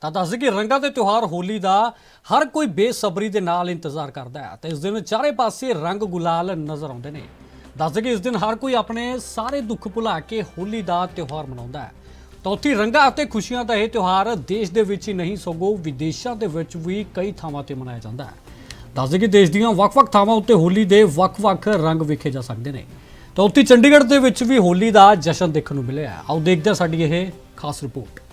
ਤਾਂ ਦੱਸ ਕਿ ਰੰਗਾਂ ਦੇ ਤਿਉਹਾਰ ਹੋਲੀ ਦਾ ਹਰ ਕੋਈ ਬੇਸਬਰੀ ਦੇ ਨਾਲ ਇੰਤਜ਼ਾਰ ਕਰਦਾ ਹੈ ਤੇ ਇਸ ਦਿਨ ਚਾਰੇ ਪਾਸੇ ਰੰਗ ਗੁਲਾਲ ਨਜ਼ਰ ਆਉਂਦੇ ਨੇ। ਦੱਸ ਦਈਏ ਕਿ ਇਸ ਦਿਨ ਹਰ ਕੋਈ ਆਪਣੇ ਸਾਰੇ ਦੁੱਖ ਭੁਲਾ ਕੇ ਹੋਲੀ ਦਾ ਤਿਉਹਾਰ ਮਨਾਉਂਦਾ ਹੈ। ਤਾਂ ਉੱਥੇ ਰੰਗਾਂ ਅਤੇ ਖੁਸ਼ੀਆਂ ਦਾ ਇਹ ਤਿਉਹਾਰ ਦੇਸ਼ ਦੇ ਵਿੱਚ ਹੀ ਨਹੀਂ, ਸਗੋਂ ਵਿਦੇਸ਼ਾਂ ਦੇ ਵਿੱਚ ਵੀ ਕਈ ਥਾਵਾਂ ਤੇ ਮਨਾਇਆ ਜਾਂਦਾ ਹੈ। ਦੱਸ ਕਿ ਦੇਸ਼ ਦੀਆਂ ਵੱਖ-ਵੱਖ ਥਾਵਾਂ ਉੱਤੇ ਹੋਲੀ ਦੇ ਵੱਖ-ਵੱਖ ਰੰਗ ਵੇਖੇ ਜਾ ਸਕਦੇ ਨੇ। ਤਾਂ ਉੱਥੇ ਚੰਡੀਗੜ੍ਹ ਦੇ ਵਿੱਚ ਵੀ ਹੋਲੀ ਦਾ ਜਸ਼ਨ ਦੇਖਣ ਨੂੰ ਮਿਲਿਆ ਆਓ ਦੇਖਦੇ ਹਾਂ ਸਾਡੀ ਇਹ ਖਾਸ ਰਿਪੋਰਟ।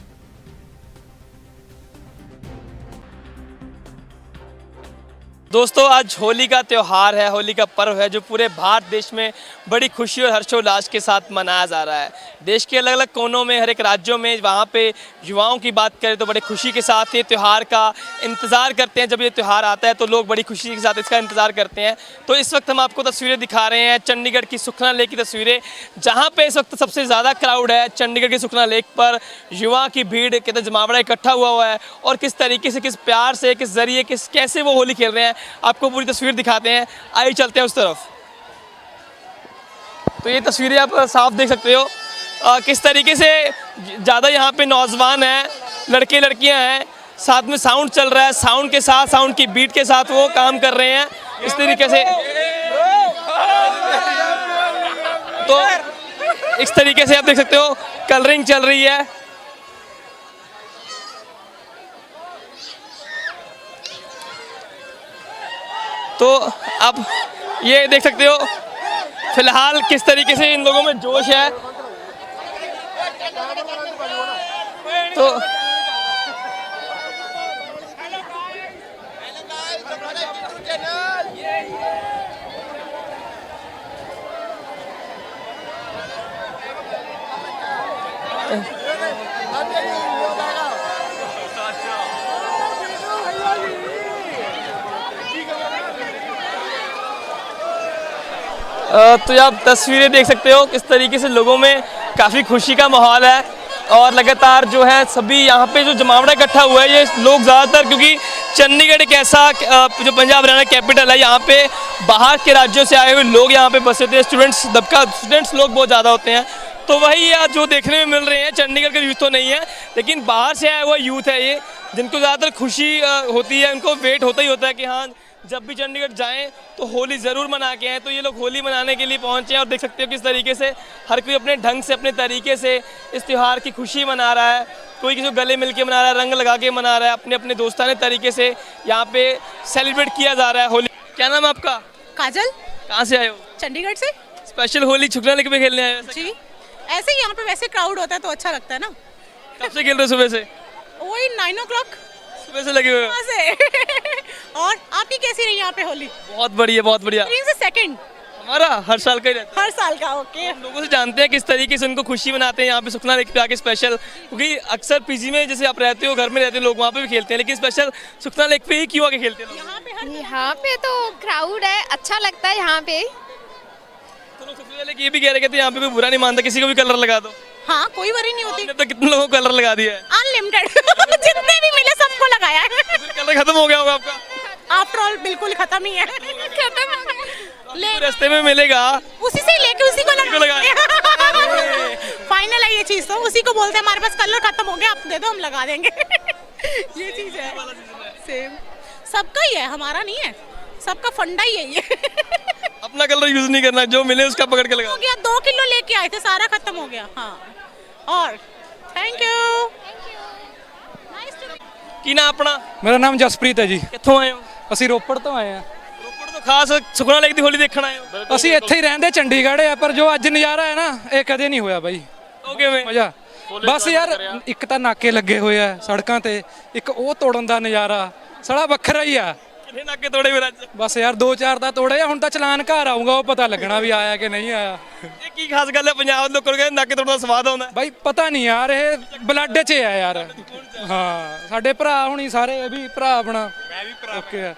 दोस्तों, आज होली का त्यौहार है, होली का पर्व है, जो पूरे भारत देश में बड़ी खुशी और हर्षोल्लास के साथ मनाया जा रहा है। देश के अलग अलग कोनों में, हर एक राज्यों में वहाँ पे युवाओं की बात करें तो बड़ी खुशी के साथ ये त्यौहार का इंतज़ार करते हैं। जब ये त्यौहार आता है तो लोग बड़ी खुशी के साथ इसका इंतज़ार करते हैं। तो इस वक्त हम आपको तस्वीरें दिखा रहे हैं, चंडीगढ़ की सुखना लेक की तस्वीरें, जहाँ पर इस वक्त सबसे ज़्यादा क्राउड है चंडीगढ़ की सुखना लेक पर। युवा की भीड़ कहते जमावड़ा इकट्ठा हुआ हुआ है और किस तरीके से, किस प्यार से, किस ज़रिए, किस, कैसे वो होली खेल रहे हैं आपको पूरी तस्वीर दिखाते हैं आइए चलते हैं उस तरफ़। तो ये तस्वीरें आप साफ़ देख सकते हो। अ, किस तरीके से ज़्यादा यहाँ पे नौजवान हैं लड़के लड़कियाँ हैं साथ में साउंड चल रहा है साउंड के साथ साउंड की बीट के साथ वो काम कर रहे हैं। इस तरीके से तो इस तरीके से आप देख सकते हो कलरिंग चल रही है। तो अब ये देख सकते हो फिलहाल किस तरीके से इन लोगों में जोश है तो तो आप तस्वीरें देख सकते हो, किस तरीके से लोगों में काफ़ी खुशी का माहौल है। और लगातार जो है, सभी यहाँ पे जो जमावड़ा इकट्ठा हुआ है, ये लोग ज़्यादातर क्योंकि चंडीगढ़ एक ऐसा जो पंजाब हरियाणा कैपिटल है, यहाँ पे बाहर के राज्यों से आए हुए लोग यहाँ पे बसे होते हैं स्टूडेंट्स दबका स्टूडेंट्स लोग बहुत ज़्यादा होते हैं। तो वही आज जो देखने में मिल रहे हैं, चंडीगढ़ का यूथ तो नहीं है, लेकिन बाहर से आया हुआ यूथ है ये, जिनको ज़्यादातर खुशी होती है, उनको वेट होता ही होता है कि हाँ जब भी चंडीगढ़ जाएँ तो होली ज़रूर मना के आएँ। तो ये लोग होली मनाने के लिए पहुँचे हैं और देख सकते हो किस तरीके से हर कोई अपने ढंग से अपने तरीके से इस त्यौहार की खुशी मना रहा है। कोई किसी को गले मिल के मना रहा है रंग लगा के मना रहा है अपने अपने दोस्ताने तरीके से यहाँ पे सेलिब्रेट किया जा रहा है होली। क्या नाम है आपका? काजल। कहाँ से आए हो? चंडीगढ़ से। स्पेशल होली छुकना लेके खेलने आए हो जी। ऐसे ही यहाँ पे वैसे क्राउड होता है तो अच्छा लगता है ना। कब से खेल रहे हो सुबह से? वही नाइन ओ क्लॉक सुबह से लगे हुए हो। से। और आपकी कैसी रही यहाँ पे होली? बहुत बढ़िया बहुत बढ़िया। से सेकंड हमारा हर साल का ही रहता है। हर साल का ओके हम लोगों से जानते हैं किस तरीके से उनको खुशी मनाते हैं यहाँ पे सुखना लेके आके स्पेशल क्योंकि अक्सर पीजी में जैसे आप रहते हो घर में रहते हो लोग वहाँ पे भी खेलते हैं लेकिन स्पेशल सुखना लेक पे ही क्यों आके खेलते हैं लोग? यहाँ पे हर यहाँ पे तो क्राउड है अच्छा लगता है यहाँ पे। तो लोग सबसे पहले ये भी कह रहे थे यहाँ पे कोई बुरा नहीं मानता किसी को भी कलर लगा दो। हाँ कोई वरी नहीं होती। तो कितने लोगों को कलर लगा दिया है? अनलिमिटेड जितने भी मिले सबको लगाया है। कलर खत्म हो गया होगा आपका। आफ्टर ऑल बिल्कुल खत्म ही है। खत्म ले। रास्ते में मिलेगा। उसी से लेके उसी को को लगा फाइनल है। ये चीज़ तो। उसी को बोलते हैं हमारे पास कलर खत्म हो गया आप दे दो हम लगा देंगे। ये चीज़ है। सेम सबका ही है हमारा नहीं है। सबका फंडा ही है ये। अपना कलर यूज नहीं करना जो मिले उसका पकड़ के लगा हो गया दो किलो लेके आए थे सारा खत्म हो गया हाँ और थैंक यू ਕੀ ਨਾ ਆਪਣਾ ਮੇਰਾ ਨਾਮ ਜਸਪ੍ਰੀਤ ਹੈ ਜੀ ਕਿੱਥੋਂ ਆਏ ਹੋ ਅਸੀਂ ਰੋਪੜ ਤੋਂ ਆਏ ਆ ਰੋਪੜ ਤੋਂ ਖਾਸ ਸੁਖਨਾ ਲੇਕ ਦੀ ਹੋਲੀ ਦੇਖਣ ਆਏ ਹੋ ਅਸੀਂ ਇੱਥੇ ਹੀ ਰਹਿੰਦੇ ਚੰਡੀਗੜ੍ਹ ਆ ਪਰ ਜੋ ਅੱਜ ਨਜ਼ਾਰਾ ਹੈ ਨਾ ਇਹ ਕਦੇ ਨਹੀਂ ਹੋਇਆ ਬਾਈ ਉਹ ਕਿਵੇਂ ਮਜ਼ਾ ਬਸ ਯਾਰ ਇੱਕ ਤਾਂ ਨਾਕੇ ਲੱਗੇ ਹੋਏ ਆ ਸੜਕਾਂ ਤੇ ਇੱਕ ਉਹ ਤੋੜਨ ਦਾ ਨਜ਼ਾਰਾ ਸਾਲਾ ਵੱਖਰਾ ਹੀ ਆ ਕਿੰਨੇ ਨਾਕੇ ਤੋੜੇ ਫਿਰ ਅੱਜ। ਬਸ ਯਾਰ ਦੋ ਚਾਰ ਦਾ ਤੋੜੇ ਆ ਹੁਣ ਤਾਂ ਚਲਾਨ ਘਰ ਆਊਗਾ ਉਹ ਪਤਾ ਲੱਗਣਾ ਵੀ ਆਇਆ ਕਿ ਨਹੀਂ ਆਇਆ। ਇਹ ਕੀ ਖਾਸ ਗੱਲ ਹੈ ਪੰਜਾਬ ਦੇ ਲੋਕਾਂ ਨੂੰ ਕਹਿੰਦੇ ਨਾਕੇ ਤੋੜਨ ਦਾ ਸਵਾਦ ਆਉਂਦਾ। ਬਾਈ ਪਤਾ ਨਹੀਂ ਯਾਰ ਇਹ ਬਲੱਡ 'ਚ ਆ ਯਾਰ। ਹਾਂ ਸਾਡੇ ਭਰਾ ਹੁਣੀ ਸਾਰੇ ਇਹ ਵੀ ਭਰਾ ਆਪਣਾ। ਮੈਂ ਵੀ ਭਰਾ ਓਕੇ ਆ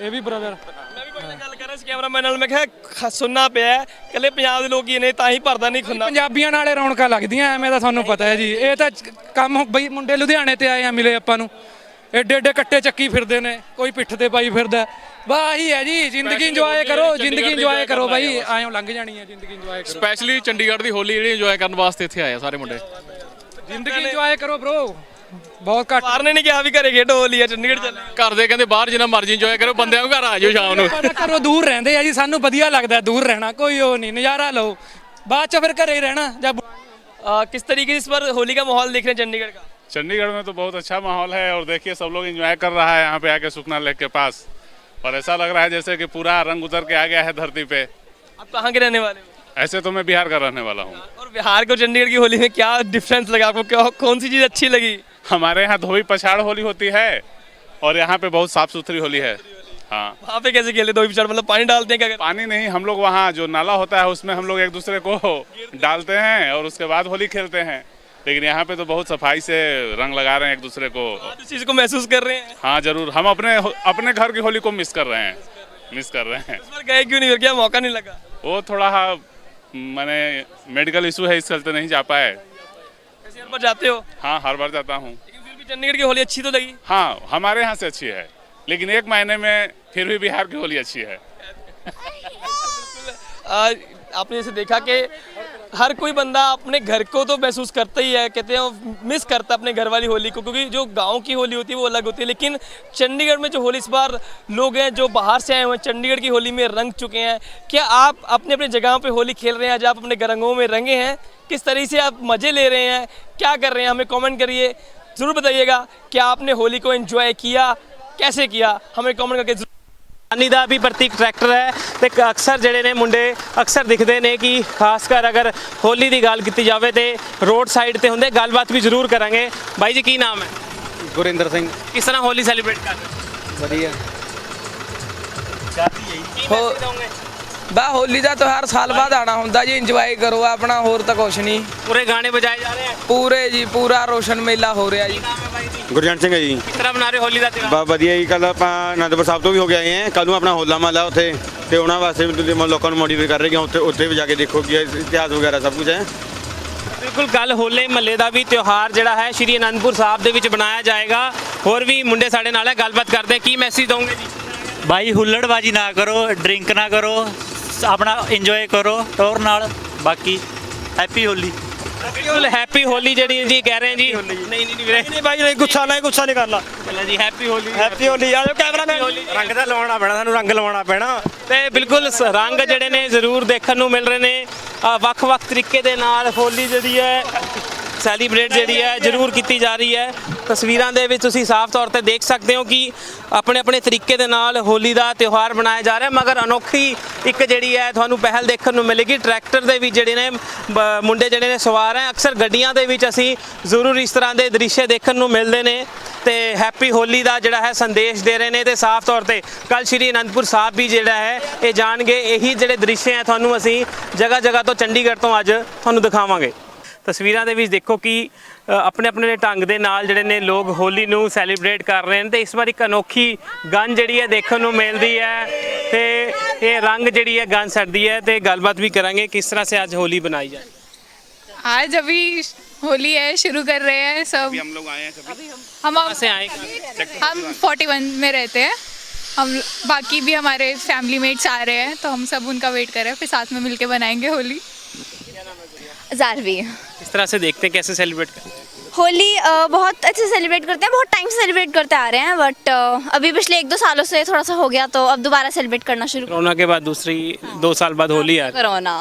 ਇਹ ਵੀ ਬ੍ਰਦਰ ਮੈਂ ਵੀ ਪਹਿਲਾਂ ਗੱਲ ਕਰ ਰਿਹਾ ਸੀ ਕੈਮਰਾਮੈਨ ਨਾਲ ਮੈਂ ਕਿਹਾ ਸੁਣਨਾ ਪਿਆ ਹੈ, ਇਕੱਲੇ ਪੰਜਾਬ ਦੇ ਲੋਕ ਹੀ ਨੇ ਤਾਂ ਹੀ ਭਰਦਾ ਨਹੀਂ ਖੁੰਨਾ ਪੰਜਾਬੀਆਂ ਨਾਲੇ ਰੌਣਕਾਂ ਲੱਗਦੀਆਂ ਐਵੇਂ ਤਾਂ ਤੁਹਾਨੂੰ ਪਤਾ ਹੈ ਜੀ। ਇਹ ਤਾਂ ਕੰਮ ਬਈ ਮੁੰਡੇ ਲੁਧਿਆਣੇ ਤੇ ਆਏ ਆ ਮਿਲੇ ਆਪਾਂ ਨੂੰ। ਏਡੇ ਏਡੇ ਕੱਟੇ ਚੱਕੀ ਫਿਰਦੇ ਨੇ ਕੋਈ ਪਿੱਠ ਤੇ ਪਾਈ ਫਿਰਦਾ। ਵਾਹੀ ਹੈ ਜੀ ਜ਼ਿੰਦਗੀ ਇੰਜੋਏ ਕਰੋ ਜ਼ਿੰਦਗੀ ਇੰਜੋਏ ਕਰੋ ਬਾਈ ਆਇਓ ਲੰਘ ਜਾਣੀ ਹੈ ਜ਼ਿੰਦਗੀ ਇੰਜੋਏ ਕਰੋ। ਸਪੈਸ਼ਲੀ ਚੰਡੀਗੜ੍ਹ ਦੀ ਹੋਲੀ ਜਿਹੜੀ ਇੰਜੋਏ ਕਰਨ ਵਾਸਤੇ ਇੱਥੇ ਆਏ ਆ ਸਾਰੇ ਮੁੰਡੇ। ਜ਼ਿੰਦਗੀ ਇੰਜੋਏ ਕਰੋ ਬ్రో ਬਹੁਤ ਘੱਟ। ਬਾਹਰ ਨੇ ਨਹੀਂ ਕਿਹਾ ਵੀ ਘਰੇ ਖੇਡੋ ਹੋਲੀ ਆ ਚੰਡੀਗੜ੍ਹ ਚੱਲੇ। ਘਰ ਦੇ ਕਹਿੰਦੇ ਬਾਹਰ ਜਿੰਨਾ ਮਰਜ਼ੀ ਇੰਜੋਏ ਕਰੋ ਬੰਦਿਆਂ ਨੂੰ ਘਰ ਆ ਜਾਓ ਸ਼ਾਮ ਨੂੰ। ਘਰੋਂ ਦੂਰ ਰਹਿੰਦੇ ਆ ਜੀ ਸਾਨੂੰ ਵਧੀਆ ਲੱਗਦਾ ਦੂਰ ਰਹਿਣਾ ਕੋਈ ਉਹ ਨਹੀਂ ਨਜ਼ਾਰਾ ਲਓ। ਬਾਅਦ ਚ ਫਿਰ ਘਰੇ ਹੀ ਰਹਿਣਾ ਜਾਂ ਕਿਸ ਤਰੀਕੇ से इस बार होली का माहौल देख रहे हैं चंडीगढ़ चंडीगढ़ में तो बहुत अच्छा माहौल है और देखिए सब लोग इंजॉय कर रहा है यहाँ पे आके सुखना लेक के पास। और ऐसा लग रहा है जैसे कि पूरा रंग उतर के आ गया है धरती पे। आप कहाँ के रहने वाले हो? ऐसे तो मैं बिहार का रहने वाला हूँ। और बिहार को चंडीगढ़ की होली में क्या डिफरेंस लगा आपको? क्या कौन सी चीज़ अच्छी लगी? हमारे यहाँ धोबी पछाड़ होली होती है और यहाँ पे बहुत साफ़ सुथरी होली है। हाँ। वहाँ पे कैसे खेले दो विचार मतलब पानी डालते हैं क्या पानी नहीं हम लोग वहाँ जो नाला होता है उसमें हम लोग एक दूसरे को डालते हैं और उसके बाद होली खेलते हैं। लेकिन यहाँ पे तो बहुत सफ़ाई से रंग लगा रहे हैं एक दूसरे को। इस चीज़ को महसूस कर रहे हैं? हाँ ज़रूर। हम अपने अपने घर की होली को मिस कर रहे हैं। मिस कर रहे हैं। इस बार गए क्यों नहीं? क्या मौका नहीं लगा? वो थोड़ा मैंने मेडिकल इशू है इस चलते नहीं जा पाए। हर बार जाते हो? हाँ हर बार जाता हूँ। चंडीगढ़ की होली अच्छी तो लगी। हाँ हमारे यहाँ से अच्छी है। लेकिन एक महीने में फिर भी बिहार की होली अच्छी है। आपने जैसे देखा कि हर कोई बंदा अपने घर को तो महसूस करता ही है, कहते हैं मिस करता है अपने घर वाली होली को, क्योंकि जो गाँव की होली होती है वो अलग होती है। लेकिन चंडीगढ़ में जो होली, इस बार लोग हैं जो बाहर से आए हुए हैं, चंडीगढ़ की होली में रंग चुके हैं। क्या आप अपने अपने जगहों पे होली खेल रहे हैं? आज आप अपने रंगों में रंगे हैं? किस तरीके से आप मज़े ले रहे हैं? क्या कर रहे हैं? हमें कॉमेंट करिए। ज़रूर बताइएगा क्या आपने होली को एंजॉय किया, कैसे किया? हमें कमेंट करके ਕਿਸਾਨੀ ਦਾ ਵੀ ਪ੍ਰਤੀਕ ਟਰੈਕਟਰ ਹੈ ਤੇ ਅਕਸਰ ਜਿਹੜੇ ਨੇ ਮੁੰਡੇ ਅਕਸਰ ਦਿਖਦੇ ਨੇ ਕਿ ਖਾਸ ਕਰ ਅਗਰ ਹੋਲੀ ਦੀ ਗੱਲ ਕੀਤੀ ਜਾਵੇ ਤੇ ਰੋਡ ਸਾਈਡ ਤੇ ਹੁੰਦੇ ਗੱਲਬਾਤ ਵੀ ਜ਼ਰੂਰ ਕਰਾਂਗੇ। ਬਾਈ ਜੀ ਕੀ ਨਾਮ ਹੈ? ਗੁਰਿੰਦਰ ਸਿੰਘ। ਕਿਸ ਤਰ੍ਹਾਂ ਹੋਲੀ ਸੈਲੀਬ੍ਰੇਟ ਕਰ ਵਧੀਆ। ਜਾਤੀ ਹੈ ਕੀ ਮੈਸੇਜ ਦੋਗੇ ਬਾ ਹੋਲੀ ਦਾ ਤਿਉਹਾਰ ਸਾਲ ਬਾਅਦ ਆਣਾ ਹੁੰਦਾ ਜੀ ਇੰਜੋਏ ਕਰੋ ਆਪਣਾ ਹੋਰ ਤਾਂ ਕੁਛ ਨਹੀਂ। ਪੂਰੇ ਗਾਣੇ ਵਜਾਏ ਜਾ ਰਹੇ ਪੂਰੇ ਜੀ ਪੂਰਾ ਰੋਸ਼ਨ ਮੇਲਾ ਹੋ ਰਿਹਾ ਜੀ। ਨਾਮ ਹੈ ਬਾਈ ਜੀ? ਗੁਰਜੰਟ ਸਿੰਘ ਹੈ ਜੀ। ਕਿਸ ਤਰ੍ਹਾਂ ਮਨਾ ਰਹੇ ਹੋਲੀ ਦਾ ਤਿਉਹਾਰ? ਬਾ ਵਧੀਆ ਜੀ ਕੱਲ ਆਪਾਂ ਅਨੰਦਪੁਰ ਸਾਹਿਬ ਤੋਂ ਵੀ ਹੋ ਕੇ ਆਏ ਹਾਂ। ਕੱਲ ਨੂੰ ਆਪਣਾ ਹੋਲਾ ਮਹੱਲਾ ਉੱਥੇ। ਤੇ ਉਹਨਾਂ ਵਾਸਤੇ ਵੀ ਤੁਸੀਂ ਲੋਕਾਂ ਨੂੰ ਮੋਟੀਵੇਟ ਕਰ ਰਹੇ ਕਿ ਉੱਥੇ ਉੱਥੇ ਵੀ ਜਾ ਕੇ ਦੇਖੋ ਕਿ ਇਤਿਹਾਸ ਵਗੈਰਾ ਸਭ ਕੁਝ ਹੈ। ਬਿਲਕੁਲ ਕੱਲ ਹੋਲੇ ਮਹੱਲੇ ਦਾ ਵੀ ਤਿਉਹਾਰ ਜਿਹੜਾ ਹੈ ਸ਼੍ਰੀ ਅਨੰਦਪੁਰ ਸਾਹਿਬ ਦੇ ਵਿੱਚ ਬਣਾਇਆ ਜਾਏਗਾ। ਹੋਰ ਵੀ ਮੁੰਡੇ ਸਾਡੇ ਨਾਲ ਹੈ ਗੱਲਬਾਤ ਕਰਦੇ। ਕੀ ਮੈਸੇਜ ਦੋਗੇ ਜੀ? ਭਾਈ ਹੁੱਲੜਬਾਜੀ ਨਾ ਕਰੋ ਡਰਿੰਕ ਨਾ ਕਰੋ। ਆਪਣਾ ਇੰਜੋਏ ਕਰੋ ਟੋਰ ਨਾਲ ਬਾਕੀ ਹੈਪੀ ਹੋਲੀ। ਬਿਲਕੁਲ ਹੈਪੀ ਹੋਲੀ ਜਿਹੜੀ ਜੀ ਕਹਿ ਰਹੇ ਜੀ। ਨਹੀਂ ਨਹੀਂ ਨਹੀਂ ਵੀਰੇ। ਨਹੀਂ ਭਾਈ ਨਹੀਂ ਗੁੱਸਾ ਨਹੀਂ ਗੁੱਸਾ ਨਹੀਂ ਕਰਨਾ। ਪਹਿਲਾਂ ਜੀ ਹੈਪੀ ਹੋਲੀ। ਹੈਪੀ ਹੋਲੀ। ਆ ਜਾਓ ਕੈਮਰਾਮੈਨ ਹੋਲੀ। ਰੰਗ ਤਾਂ ਲਵਾਉਣਾ ਪੈਣਾ ਸਾਨੂੰ ਰੰਗ ਲਵਾਉਣਾ ਪੈਣਾ। ਤੇ ਬਿਲਕੁਲ ਰੰਗ ਜਿਹੜੇ ਨੇ ਜ਼ਰੂਰ ਦੇਖਣ ਨੂੰ ਮਿਲ ਰਹੇ ਨੇ। ਵੱਖ-ਵੱਖ ਤਰੀਕੇ ਦੇ ਨਾਲ ਹੋਲੀ ਜਿਹੜੀ ਹੈ ਸੈਲੀਬ੍ਰੇਟ ਜਿਹੜੀ ਹੈ ਜ਼ਰੂਰ ਕੀਤੀ ਜਾ ਰਹੀ ਹੈ। ਤਸਵੀਰਾਂ ਦੇ ਵਿੱਚ ਤੁਸੀਂ ਸਾਫ਼ ਤੌਰ ਤੇ ਦੇਖ ਸਕਦੇ ਹੋ ਕਿ ਆਪਣੇ ਆਪਣੇ ਤਰੀਕੇ ਦੇ ਨਾਲ ਹੋਲੀ ਦਾ ਤਿਉਹਾਰ ਮਨਾਇਆ ਜਾ ਰਿਹਾ, ਮਗਰ ਅਨੋਖੀ ਇੱਕ ਜਿਹੜੀ ਹੈ ਤੁਹਾਨੂੰ ਪਹਿਲ ਦੇਖਣ ਨੂੰ ਮਿਲੇਗੀ। ਟਰੈਕਟਰ ਦੇ ਵਿੱਚ ਜਿਹੜੇ ਨੇ, ਬ- ਮੁੰਡੇ ਜਿਹੜੇ ਨੇ ਸਵਾਰ ਹੈ। ਅਕਸਰ ਗੱਡੀਆਂ ਦੇ ਵਿੱਚ ਅਸੀਂ ਜ਼ਰੂਰ ਇਸ ਤਰ੍ਹਾਂ ਦੇ ਦ੍ਰਿਸ਼ ਦੇਖਣ ਨੂੰ ਮਿਲਦੇ ਨੇ ਤੇ ਹੈਪੀ ਹੋਲੀ ਦਾ ਜਿਹੜਾ ਹੈ ਸੰਦੇਸ਼ ਦੇ ਰਹੇ ਨੇ ਤੇ ਸਾਫ਼ ਤੌਰ ਤੇ ਕੱਲ ਸ਼੍ਰੀ ਅਨੰਦਪੁਰ ਸਾਹਿਬ ਵੀ ਜਿਹੜਾ ਹੈ, ਇਹ ਜਾਣਗੇ। ਇਹੀ ਜਿਹੜੇ ਦ੍ਰਿਸ਼ ਹੈ ਤੁਹਾਨੂੰ ਅਸੀਂ ਜਗ੍ਹਾ ਜਗ੍ਹਾ ਤੋਂ ਚੰਡੀਗੜ੍ਹ ਤੋਂ ਅੱਜ ਤੁਹਾਨੂੰ ਦਿਖਾਵਾਂਗੇ। ਤਸਵੀਰਾਂ ਦੇ ਵਿੱਚ ਦੇਖੋ ਕਿ ਆਪਣੇ ਆਪਣੇ ਢੰਗ ਦੇ ਨਾਲ ਜਿਹੜੇ ਨੇ ਲੋਕ ਹੋਲੀ ਨੂੰ ਸੈਲੀਬ੍ਰੇਟ ਕਰ ਰਹੇ ਨੇ ਤੇ ਇਸ ਵਾਰ ਇੱਕ ਅਨੋਖੀ ਗਨ ਜਿਹੜੀ ਹੈ ਦੇਖਣ ਨੂੰ ਮਿਲਦੀ ਹੈ ਤੇ ਇਹ ਰੰਗ ਜਿਹੜੀ ਹੈ ਗਨ ਸੜਦੀ ਹੈ ਤੇ ਗੱਲਬਾਤ ਵੀ ਕਰਾਂਗੇ ਕਿਸ ਤਰ੍ਹਾਂ ਸੇ ਅੱਜ ਹੋਲੀ ਬਣਾਈ ਜਾਏ आज अभी होली है शुरू कर रहे हैं सब हम लोग आए हैं सभी हम कहाँ से आए हम 41 में रहते हैं हम बाकी भी हमारे फैमिली मेट्स आ रहे हैं तो हम सब उनका वेट कर रहे हैं फिर साथ में मिलके बनाएंगे होली जारवी इस तरह से देखते हैं कैसे सेलिब्रेट करते हैं होली बहुत अच्छे सेलिब्रेट करते हैं बहुत टाइम से सेलिब्रेट करते आ रहे हैं बट अभी पिछले एक दो सालों से थोड़ा सा हो गया तो अब दोबारा सेलिब्रेट करना शुरू कोरोना के बाद दूसरी हाँ। दो साल बाद होली आ कोरोना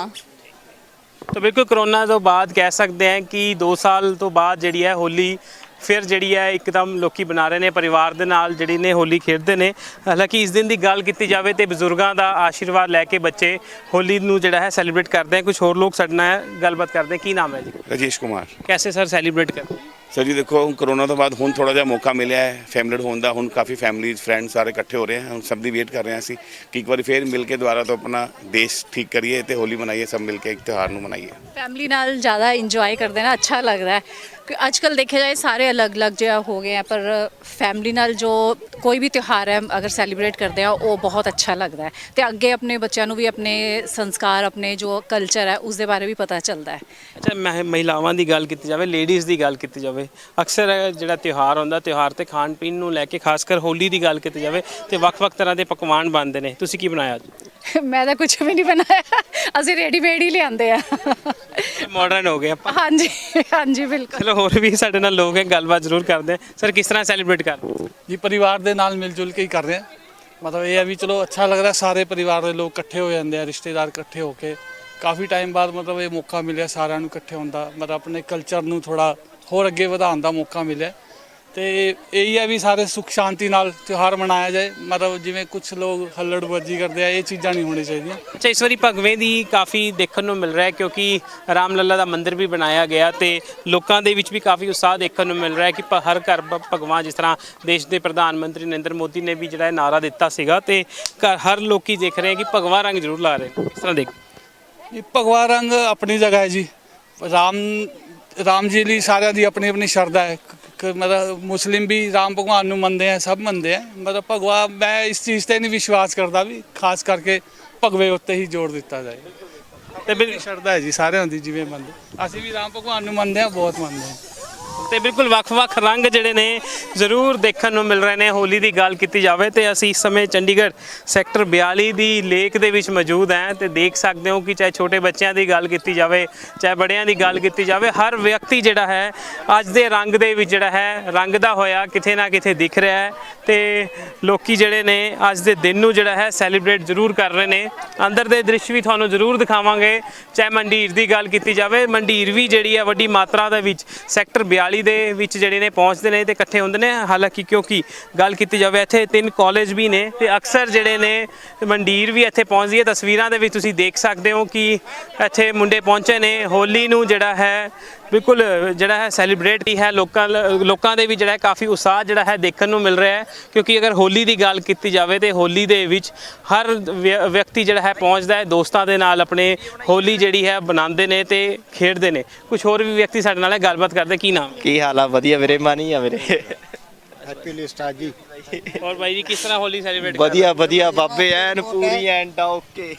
तो बिल्कुल कोरोना तो बाद कह सकते हैं कि दो साल तो बाद जी है होली ਫਿਰ ਜਿਹੜੀ ਹੈ ਇੱਕਦਮ ਲੋਕੀ ਬਣਾ ਰਹੇ ਨੇ ਪਰਿਵਾਰ ਦੇ ਨਾਲ ਜਿਹੜੀ ਨੇ ਹੋਲੀ ਖੇਡਦੇ ਨੇ। ਹਾਲਾਂਕਿ ਇਸ ਦਿਨ ਦੀ ਗੱਲ ਕੀਤੀ ਜਾਵੇ ਤੇ ਬਜ਼ੁਰਗਾਂ ਦਾ ਆਸ਼ੀਰਵਾਦ ਲੈ ਕੇ ਬੱਚੇ ਹੋਲੀ ਨੂੰ ਜਿਹੜਾ ਹੈ ਸੈਲੀਬ੍ਰੇਟ ਕਰਦੇ ਆ। ਕੁਝ ਹੋਰ ਲੋਕ ਸਾਡੇ ਨਾਲ ਗੱਲਬਾਤ ਕਰਦੇ ਕੀ ਨਾਮ ਹੈ ਜੀ? ਰਜੇਸ਼ ਕੁਮਾਰ। ਕੈਸੇ ਸਰ ਸੈਲੀਬ੍ਰੇਟ ਕਰਦੇ? ਸਰ ਜੀ ਦੇਖੋ ਹੁਣ ਕਰੋਨਾ ਤੋਂ ਬਾਅਦ ਹੁਣ ਥੋੜਾ ਜਿਹਾ ਮੌਕਾ ਮਿਲਿਆ ਹੈ ਫੈਮਿਲੀ ਹੋਣ ਦਾ। ਹੁਣ ਕਾਫੀ ਫੈਮਿਲੀਜ਼ ਫਰੈਂਡਸ ਸਾਰੇ ਇਕੱਠੇ ਹੋ ਰਹੇ ਹਨ ਹੁਣ ਸਭ ਦੀ ਵੇਟ ਕਰ ਰਹੇ ਹਾਂ ਅਸੀਂ ਕਿ ਇੱਕ ਵਾਰੀ ਫੇਰ ਮਿਲ ਕੇ ਦੁਬਾਰਾ ਤੋਂ ਆਪਣਾ ਦੇਸ਼ ਠੀਕ ਕਰੀਏ ਤੇ ਹੋਲੀ ਮਨਾਈਏ ਸਭ ਮਿਲ ਕੇ ਇੱਕ ਤਿਉਹਾਰ ਨੂੰ ਮਨਾਈਏ। ਫੈਮਿਲੀ ਨਾਲ ਜ਼ਿਆਦਾ ਇੰਜੋਏ ਕਰਦੇ ਨਾ ਅੱਛਾ ਲੱਗਦਾ ਹੈ। ਕਿ ਅੱਜ ਕੱਲ ਦੇਖਿਆ ਜਾਏ ਸਾਰੇ ਅਲੱਗ-ਅਲੱਗ ਜਿਹਾ ਹੋ ਗਏ ਆ ਪਰ ਫੈਮਿਲੀ ਨਾਲ ਜੋ ਕੋਈ ਵੀ ਤਿਉਹਾਰ ਹੈ ਅਗਰ ਸੈਲੀਬ੍ਰੇਟ ਕਰਦੇ ਆ ਉਹ ਬਹੁਤ ਅੱਛਾ ਲੱਗਦਾ ਹੈ। ਤੇ ਅੱਗੇ ਆਪਣੇ ਬੱਚਿਆਂ ਨੂੰ ਵੀ ਆਪਣੇ ਸੰਸਕਾਰ ਆਪਣੇ ਜੋ ਕਲਚਰ ਹੈ ਉਸ ਦੇ ਬਾਰੇ ਵੀ ਪਤਾ ਚੱਲਦਾ ਹੈ। ਅੱਛਾ ਮੈਂ ਮਹਿਲਾਵਾਂ ਦੀ ਗੱਲ ਕੀਤੀ ਜਾਵੇ ਲੇਡੀਜ਼ ਦੀ ਗੱਲ ਕੀਤੀ ਜਾਵੇ ਅਕਸਰ ਇਹ ਜਿਹੜਾ ਤਿਉਹਾਰ ਹੁੰਦਾ ਤਿਉਹਾਰ ਤੇ ਖਾਣ ਪੀਣ ਨੂੰ ਲੈ ਕੇ ਖਾਸ ਕਰ ਹੋਲੀ ਦੀ ਗੱਲ ਕੀਤੀ ਜਾਵੇ ਤੇ ਵੱਖ-ਵੱਖ ਤਰ੍ਹਾਂ ਦੇ ਪਕਵਾਨ ਬਣਦੇ ਨੇ। ਤੁਸੀਂ ਕੀ ਬਣਾਇਆ ਅੱਜ? ਮੈਂ ਤਾਂ ਕੁਝ ਵੀ ਨਹੀਂ ਬਣਾਇਆ। ਅਸੀਂ ਰੈਡੀਮੇਡ ਹੀ ਲਿਆਂਦੇ ਆ। ਮਾਡਰਨ ਹੋ ਗਏ ਆਪਾਂ। ਹਾਂਜੀ ਹਾਂਜੀ ਬਿਲਕੁਲ। ਚਲੋ ਹੋਰ ਵੀ ਸਾਡੇ ਨਾਲ ਲੋਕ ਹੈ ਗੱਲਬਾਤ ਜ਼ਰੂਰ ਕਰਦੇ ਆ ਸਰ ਕਿਸ ਤਰ੍ਹਾਂ ਸੈਲੀਬ੍ਰੇਟ ਕਰ। ਜੀ ਪਰਿਵਾਰ ਦੇ ਨਾਲ ਮਿਲ ਜੁਲ ਕੇ ਹੀ ਕਰ ਰਹੇ ਆ ਮਤਲਬ ਇਹ ਹੈ ਵੀ ਚਲੋ ਅੱਛਾ ਲੱਗਦਾ ਸਾਰੇ ਪਰਿਵਾਰ ਦੇ ਲੋਕ ਇਕੱਠੇ ਹੋ ਜਾਂਦੇ ਆ, ਰਿਸ਼ਤੇਦਾਰ ਇਕੱਠੇ ਹੋ ਕੇ। ਕਾਫੀ ਟਾਈਮ ਬਾਅਦ ਮਤਲਬ ਇਹ ਮੌਕਾ ਮਿਲਿਆ ਸਾਰਿਆਂ ਨੂੰ ਇਕੱਠੇ ਹੋਣ ਦਾ। ਮਤਲਬ ਆਪਣੇ ਕਲਚਰ ਨੂੰ ਥੋੜਾ ਹੋਰ ਅੱਗੇ ਵਧਾਉਣ ਦਾ ਮੌਕਾ ਮਿਲਿਆ। ਤੇ ਇਹੀ ਹੈ ਵੀ ਸਾਰੇ ਸੁੱਖ ਸ਼ਾਂਤੀ ਨਾਲ ਤਿਉਹਾਰ ਮਨਾਇਆ ਜਾਏ। ਮਤਲਬ ਜਿਵੇਂ ਕੁਝ ਲੋਕ ਹੱਲੜਬਾਜ਼ੀ ਕਰਦੇ ਆ ਇਹ ਚੀਜ਼ਾਂ ਨਹੀਂ ਹੋਣੀ ਚਾਹੀਦੀਆਂ। ਅੱਛਾ ਇਸ ਵਾਰੀ ਭਗਵੇਂ ਦੀ ਕਾਫੀ ਦੇਖਣ ਨੂੰ ਮਿਲ ਰਿਹਾ ਹੈ ਕਿਉਂਕਿ ਰਾਮ ਲੱਲਾ ਦਾ ਮੰਦਿਰ ਵੀ ਬਣਾਇਆ ਗਿਆ ਤੇ ਲੋਕਾਂ ਦੇ ਵਿੱਚ ਵੀ ਕਾਫੀ ਉਤਸ਼ਾਹ ਦੇਖਣ ਨੂੰ ਮਿਲ ਰਿਹਾ ਹੈ ਕਿ ਭ- ਹਰ ਘਰ ਭ- ਭਗਵਾਨ ਜਿਸ ਤਰ੍ਹਾਂ ਦੇਸ਼ ਦੇ ਪ੍ਰਧਾਨ ਮੰਤਰੀ ਨਰਿੰਦਰ ਮੋਦੀ ਨੇ ਵੀ ਜਿਹੜਾ ਇਹ ਨਾਰਾ ਦਿੱਤਾ ਸੀਗਾ ਤੇ ਘਰ- ਹਰ ਲੋਕੀ ਦੇਖ ਰਹੇ ਹੈ ਕਿ ਭਗਵਾ ਰੰਗ ਜ਼ਰੂਰ ਲਾ ਰਹੇ ਇਸ ਤਰ੍ਹਾਂ ਦੇਖ। ਇਹ ਭਗਵਾ ਰੰਗ ਆਪਣੀ ਜਗ੍ਹਾ ਹੈ ਜੀ। ਰਾਮ ਰਾਮ ਜੀ ਲਈ ਸਾਰਿਆਂ ਦੀ ਆਪਣੀ ਆਪਣੀ ਸ਼ਰਧਾ ਹੈ। ਕ- ਕ- ਮਤਲਬ ਮੁਸਲਿਮ ਵੀ ਰਾਮ ਭਗਵਾਨ ਨੂੰ ਮੰਨਦੇ ਆ ਸਭ ਮੰਨਦੇ ਆ। ਮਤਲਬ ਭਗਵਾ ਮੈਂ ਇਸ ਚੀਜ਼ ਤੇ ਨਹੀਂ ਵਿਸ਼ਵਾਸ ਕਰਦਾ ਵੀ ਖਾਸ ਕਰਕੇ ਭਗਵੇ ਉੱਤੇ ਹੀ ਜ਼ੋਰ ਦਿੱਤਾ ਜਾਏ। ਤੇ ਬਿਲ- ਸ਼ਰਧਾ ਹੈ ਜੀ ਸਾਰਿਆਂ ਦੀ ਜਿਵੇਂ ਮੰਨਦੇ। ਅਸੀਂ ਵੀ ਰਾਮ ਭਗਵਾਨ ਨੂੰ ਮੰਨਦੇ ਆ ਬਹੁਤ ਮੰਨਦੇ ਆ। ਤੇ ਬਿਲਕੁਲ ਵੱਖ-ਵੱਖ ਰੰਗ ਜਿਹੜੇ ਨੇ ਜ਼ਰੂਰ ਦੇਖਣ ਨੂੰ ਮਿਲ ਰਹੇ ਨੇ। ਹੋਲੀ ਦੀ ਗੱਲ ਕੀਤੀ ਜਾਵੇ ਤੇ ਅਸੀਂ ਇਸ ਸਮੇਂ ਚੰਡੀਗੜ੍ਹ ਸੈਕਟਰ 42 ਦੀ ਲੇਕ ਦੇ ਵਿੱਚ ਮੌਜੂਦ ਹਾਂ ਤੇ ਦੇਖ ਸਕਦੇ ਹੋ ਕਿ ਚਾਹੇ ਛੋਟੇ ਬੱਚਿਆਂ ਦੀ ਗੱਲ ਕੀਤੀ ਜਾਵੇ, ਚਾਹੇ ਬੜਿਆਂ ਦੀ ਗੱਲ ਕੀਤੀ ਜਾਵੇ, ਹਰ ਵਿਅਕਤੀ ਜਿਹੜਾ ਹੈ ਅੱਜ ਦੇ ਰੰਗ ਦੇ ਵਿੱਚ ਜਿਹੜਾ ਹੈ ਰੰਗਦਾ ਹੋਇਆ ਕਿਤੇ ਨਾ ਕਿਤੇ ਦਿਖ ਰਿਹਾ ਹੈ ਤੇ ਲੋਕੀ ਜਿਹੜੇ ਨੇ ਅੱਜ ਦੇ ਦਿਨ ਨੂੰ ਜਿਹੜਾ ਹੈ ਸੈਲੀਬ੍ਰੇਟ ਜ਼ਰੂਰ ਕਰ ਰਹੇ ਨੇ। ਅੰਦਰ ਦੇ ਦ੍ਰਿਸ਼ ਵੀ ਤੁਹਾਨੂੰ ਜ਼ਰੂਰ ਦਿਖਾਵਾਂਗੇ। ਚਾਹੇ ਮੰਡੀਰ ਦੀ ਗੱਲ ਕੀਤੀ ਜਾਵੇ, ਮੰਡੀਰ ਵੀ ਜਿਹੜੀ ਹੈ ਵੱਡੀ ਮਾਤਰਾ ਦੇ ਵਿੱਚ ਸੈਕਟਰ 42 ਦੇ ਵਿੱਚ ਜਿਹੜੇ ਨੇ ਪਹੁੰਚਦੇ ਨੇ ਤੇ ਇਕੱਠੇ ਹੁੰਦੇ ਨੇ। ਹਾਲਾਂਕਿ ਕਿਉਂਕਿ ਗੱਲ ਕੀਤੀ ਜਾਵੇ, ਇੱਥੇ ਤਿੰਨ ਕਾਲਜ ਵੀ ਨੇ ਤੇ ਅਕਸਰ ਜਿਹੜੇ ਨੇ ਮੰਡੀਰ ਵੀ ਇੱਥੇ ਪਹੁੰਚਦੀ ਹੈ। ਤਸਵੀਰਾਂ ਦੇ ਵਿੱਚ ਤੁਸੀਂ ਦੇਖ ਸਕਦੇ ਹੋ ਕਿ ਇੱਥੇ ਮੁੰਡੇ ਪਹੁੰਚੇ ਨੇ। ਹੋਲੀ ਨੂੰ ਜਿਹੜਾ ਹੈ ਬਿਲਕੁਲ ਜਿਹੜਾ ਹੈ ਸੈਲੀਬ੍ਰੇਟ ਹੀ ਹੈ ਲੋਕਾਂ ਲੋਕਾਂ ਦੇ ਵੀ ਜਿਹੜਾ ਹੈ ਕਾਫੀ ਉਤਸ਼ਾਹ ਜਿਹੜਾ ਹੈ ਦੇਖਣ ਨੂੰ ਮਿਲ ਰਿਹਾ ਹੈ ਕਿਉਂਕਿ ਅਗਰ ਹੋਲੀ ਦੀ ਗੱਲ ਕੀਤੀ ਜਾਵੇ ਤੇ ਹੋਲੀ ਦੇ ਵਿੱਚ ਹਰ ਵਿਅ- ਵਿਅਕਤੀ ਜਿਹੜਾ ਹੈ ਪਹੁੰਚਦਾ ਹੈ ਦੋਸਤਾਂ ਦੇ ਨਾਲ ਆਪਣੇ ਹੋਲੀ ਜਿਹੜੀ ਹੈ ਬਣਾਉਂਦੇ ਨੇ ਤੇ ਖੇਡਦੇ ਨੇ। ਕੁਝ ਹੋਰ ਵੀ ਵਿਅਕਤੀ ਸਾਡੇ ਨਾਲ ਗੱਲਬਾਤ ਕਰਦੇ ਕੀ ਨਾਮ ਕੀ ਹਾਲ ਆ? ਵਧੀਆ ਵੀਰੇ ਮਾਨੀ ਆ ਵੀਰੇ। ਹੈਪੀ ਲਿਸਟਾ ਜੀ। ਔਰ ਬਾਈ ਜੀ ਕਿਸ ਤਰ੍ਹਾਂ ਹੋਲੀ ਸੈਲੀਬ੍ਰੇਟ ਵਧੀਆ ਵਧੀਆ ਬਾਬੇ ਐਨ ਪੂਰੀ ਐਂਡ ਓਕੇ।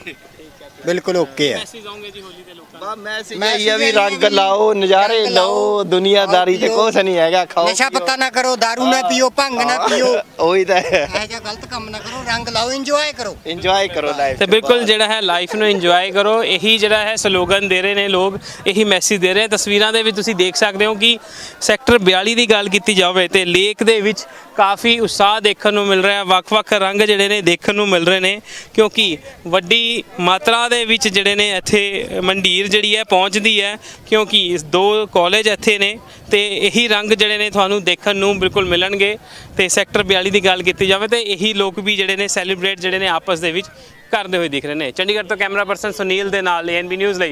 ਬਿਲਕੁਲ ਓਕੇ ਹੈ ਮੈਸੇਜ ਆਉਂਗੇ ਜੀ ਹੋਲੀ ਦੇ ਲੋਕਾਂ ਬਾ ਮੈਸੇਜ ਇਹ ਵੀ ਰੰਗ ਲਾਓ ਨਜ਼ਾਰੇ ਲਓ ਦੁਨੀਆਦਾਰੀ ਤੇ ਕੁਛ ਨਹੀਂ ਹੈਗਾ ਖਾਓ ਨਸ਼ਾ ਪੱਤਾ ਨਾ ਕਰੋ दारू ਨਾ ਪੀਓ ਭੰਗ ਨਾ ਪੀਓ। ਉਹੀ ਤਾਂ। ਇਹ ਜਿਹਾ ਗਲਤ ਕੰਮ ਨਾ ਕਰੋ ਰੰਗ ਲਾਓ ਇੰਜੋਏ ਕਰੋ। ਇੰਜੋਏ ਕਰੋ ਲਾਈਫ ਤੇ ਬਿਲਕੁਲ ਜਿਹੜਾ ਹੈ ਲਾਈਫ ਨੂੰ ਇੰਜੋਏ ਕਰੋ ਇਹੀ ਜਿਹੜਾ ਹੈ ਸਲੋਗਨ ਦੇ ਰਹੇ ਨੇ ਲੋਕ ਇਹੀ ਮੈਸੇਜ ਦੇ ਰਹੇ। ਤਸਵੀਰਾਂ ਦੇ ਵਿੱਚ ਤੁਸੀਂ ਦੇਖ ਸਕਦੇ ਹੋ ਕਿ ਸੈਕਟਰ 42 ਦੀ ਗੱਲ ਕੀਤੀ ਜਾਵੇ ਤੇ ਲੇਕ ਦੇ ਵਿੱਚ ਕਾਫੀ ਉਤਸ਼ਾਹ ਦੇਖਣ ਨੂੰ ਮਿਲ ਰਿਹਾ ਹੈ ਵੱਖ-ਵੱਖ ਰੰਗ ਜਿਹੜੇ ਨੇ ਦੇਖਣ ਨੂੰ ਮਿਲ ਰਹੇ ਨੇ, ਕਿਉਂਕਿ ਵੱਡੀ ਮਾਤਰਾ ਦੇ ਵਿੱਚ ਜਿਹੜੇ ਨੇ ਇੱਥੇ ਮੰਡੀਰ ਜਿਹੜੀ ਹੈ ਪਹੁੰਚਦੀ ਹੈ, ਕਿਉਂਕਿ ਦੋ ਕਾਲਜ ਇੱਥੇ ਨੇ, ਤੇ ਇਹੀ ਰੰਗ ਜਿਹੜੇ ਨੇ ਤੁਹਾਨੂੰ ਦੇਖਣ ਨੂੰ ਬਿਲਕੁਲ ਮਿਲਣਗੇ, ਤੇ ਸੈਕਟਰ 42 ਦੀ ਗੱਲ ਕੀਤੀ ਜਾਵੇ, ਤੇ ਇਹੀ ਲੋਕ ਵੀ ਜਿਹੜੇ ਨੇ ਸੈਲੀਬ੍ਰੇਟ ਜਿਹੜੇ ਨੇ ਆਪਸ ਦੇ ਵਿੱਚ ਕਰਦੇ ਹੋਏ ਦਿਖ ਰਹੇ ਨੇ। ਚੰਡੀਗੜ੍ਹ ਤੋਂ ਕੈਮਰਾ ਪਰਸਨ ਸੁਨੀਲ ਦੇ ਨਾਲ ਐਨਬੀ ਨਿਊਜ਼ ਲਈ।